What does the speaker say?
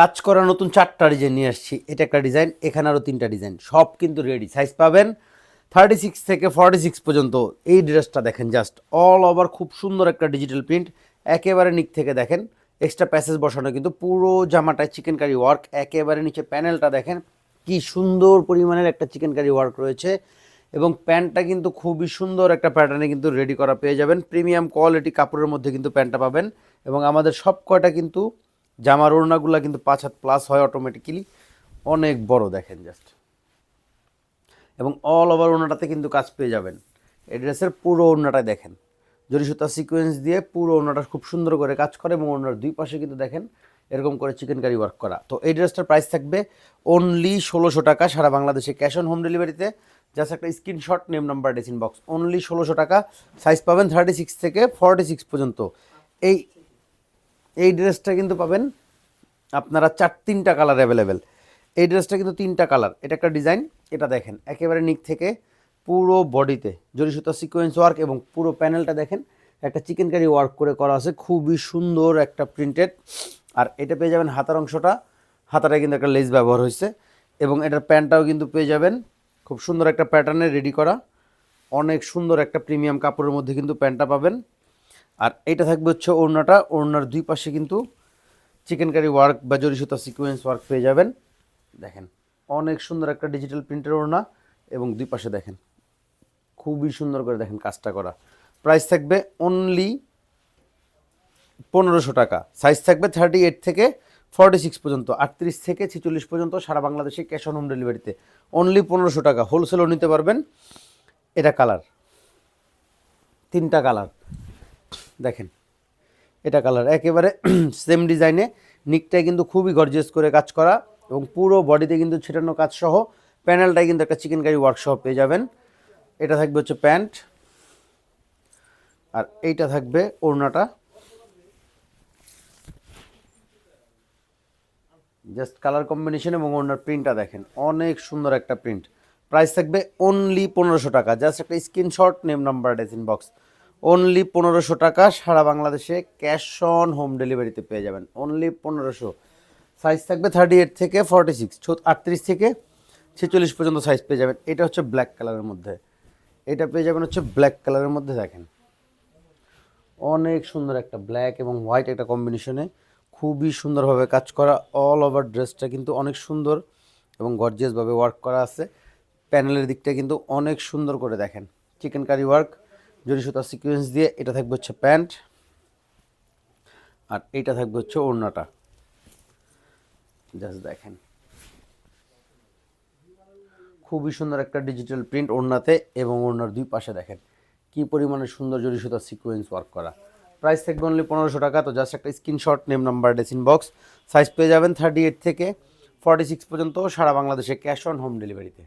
কাজ করা নতুন চারটা ডিজাইন নিয়ে আসছি। এটা একটা ডিজাইন এখানে আরও তিনটা ডিজাইন সব কিন্তু রেডি সাইজ পাবেন। থার্টি সিক্স থেকে ফর্টি সিক্স পর্যন্ত এই ড্রেসটা দেখেন জাস্ট অল ওভার খুব সুন্দর একটা ডিজিটাল প্রিন্ট একেবারে নিক থেকে দেখেন এক্সট্রা প্যাসেজ বসানো, কিন্তু পুরো জামাটায় চিকেন কারি ওয়ার্ক একেবারে নিচে প্যানেলটা দেখেন, কি সুন্দর পরিমাণের একটা চিকেন কারি ওয়ার্ক রয়েছে। এবং প্যান্টটা কিন্তু খুবই সুন্দর একটা প্যাটার্নে কিন্তু রেডি করা পেয়ে যাবেন। প্রিমিয়াম কোয়ালিটি কাপড়ের মধ্যে কিন্তু প্যান্টটা পাবেন। এবং আমাদের সব কয়টা কিন্তু জামার ওড়নাগুলো কিন্তু পাঁচ হাত প্লাস হয় অটোমেটিক্যালি অনেক বড় দেখেন জাস্ট এবং অল ওভার ওড়নাটাতে কিন্তু কাজ পেয়ে যাবেন। এই ড্রেসের পুরো ওড়নাটা দেখেন। জরি সুতা সিকোয়েন্স দিয়ে পুরো ওড়নাটা খুব সুন্দর করে কাজ করে এবং ওড়নার দুই পাশে কিন্তু দেখেন, এরকম করে চিকেন কারি ওয়ার্ক করা। তো এই ড্রেসটার প্রাইস থাকবে অনলি ষোলোশো টাকা সারা বাংলাদেশে ক্যাশ অন হোম ডেলিভারিতে জাস্ট একটা স্ক্রিনশট নেম নাম্বার ডেসিন বক্স অনলি ষোলোশো টাকা। সাইজ পাবেন থার্টি সিক্স থেকে ফর্টি সিক্স পর্যন্ত। এই এই ড্রেসটা কিন্তু পাবেন আপনারা চার, তিনটা কালার অ্যাভেলেবেল এই ড্রেসটা কিন্তু তিনটা কালার এটা একটা ডিজাইন এটা দেখেন, একেবারে নিক থেকে পুরো বডিতে জরি সুতা সিকোয়েন্স ওয়ার্ক এবং পুরো প্যানেলটা দেখেন, একটা চিকেন কারি ওয়ার্ক করে করা আছে, খুবই সুন্দর একটা প্রিন্টেড আর এটা পেয়ে যাবেন হাতার অংশটা হাতাটা কিন্তু একটা লেস ব্যবহার হয়েছে। এবং এটার প্যান্টটাও কিন্তু পেয়ে যাবেন, খুব সুন্দর একটা প্যাটার্নে রেডি করা। অনেক সুন্দর একটা প্রিমিয়াম কাপড়ের মধ্যে কিন্তু প্যান্টটা পাবেন। আর এটা থাকবে হচ্ছে ওড়নাটা, ওড়নার দুই পাশে কিন্তু চিকেন কারি ওয়ার্ক বা জরি সুতা সিকোয়েন্স ওয়ার্ক পেয়ে যাবেন। দেখেন, অনেক সুন্দর একটা ডিজিটাল প্রিন্টের ওড়না এবং দুই পাশে দেখেন, খুবই সুন্দর করে দেখেন কাজটা করা। প্রাইস থাকবে অনলি পনেরোশো টাকা। সাইজ থাকবে থার্টি এইট থেকে ফর্টি সিক্স পর্যন্ত, আটত্রিশ থেকে ছেচল্লিশ পর্যন্ত সারা বাংলাদেশে ক্যাশ অন হোম ডেলিভারিতে অনলি পনেরোশো টাকা। হোলসেলও নিতে পারবেন। এটা কালার তিনটা কালার দেখেন এটা কালার একেবারে সেম ডিজাইনে নিকটাই কিন্তু খুবই গর্জিয়াস করে কাজ করা এবং পুরো বডিতে কিন্তু ছেটানো কাজ সহ প্যানেলটাই কিন্তু একটা চিকেন কারি ওয়ার্কশপ পেয়ে যাবেন। এটা থাকবে হচ্ছে প্যান্ট আর এইটা থাকবে ওড়নাটা। জাস্ট কালার কম্বিনেশন এবং ওনার প্রিন্টটা দেখেন। অনেক সুন্দর একটা প্রিন্ট প্রাইস থাকবে অনলি পনেরোশো টাকা। জাস্ট একটা স্ক্রিনশট নেম নাম্বার ডেসিন বক্স অনলি পনেরোশো টাকা সারা বাংলাদেশে ক্যাশ অন হোম ডেলিভারিতে পেয়ে যাবেন। অনলি পনেরোশো। সাইজ থাকবে থার্টি এইট থেকে ফর্টি সিক্স আটত্রিশ থেকে ছেচল্লিশ পর্যন্ত সাইজ পেয়ে যাবেন। এটা হচ্ছে ব্ল্যাক কালারের মধ্যে। এটা পেয়ে যাবেন হচ্ছে ব্ল্যাক কালারের মধ্যে দেখেন। অনেক সুন্দর একটা ব্ল্যাক এবং হোয়াইট একটা কম্বিনেশনে খুবই সুন্দরভাবে কাজ করা অল ওভার ড্রেসটা কিন্তু অনেক সুন্দর এবং গর্জিয়াসভাবে ওয়ার্ক করা আছে। প্যানেলের দিকটা কিন্তু অনেক সুন্দর করে দেখেন। চিকেন কারি ওয়ার্ক জরি সুতা সিকোয়েন্স দিয়ে এটা থাকবে হচ্ছে প্যান্ট, আর এইটা থাকবে হচ্ছে ওড়নাটা। জাস্ট দেখেন। খুবই সুন্দর একটা ডিজিটাল প্রিন্ট ওড়নাতে এবং ওড়নার দুই পাশে দেখেন কি পরিমাণে সুন্দর জরি সুতা সিকোয়েন্স ওয়ার্ক করা। প্রাইস থাকবে অনলি পনেরোশো টাকা, তো জাস্ট একটা স্ক্রিনশট নেম নাম্বার ডেসিন বক্স সাইজ পেয়ে যাবেন থার্টি এইট থেকে ফর্টি সিক্স পর্যন্ত সারা বাংলাদেশে ক্যাশ অন হোম ডেলিভারিতে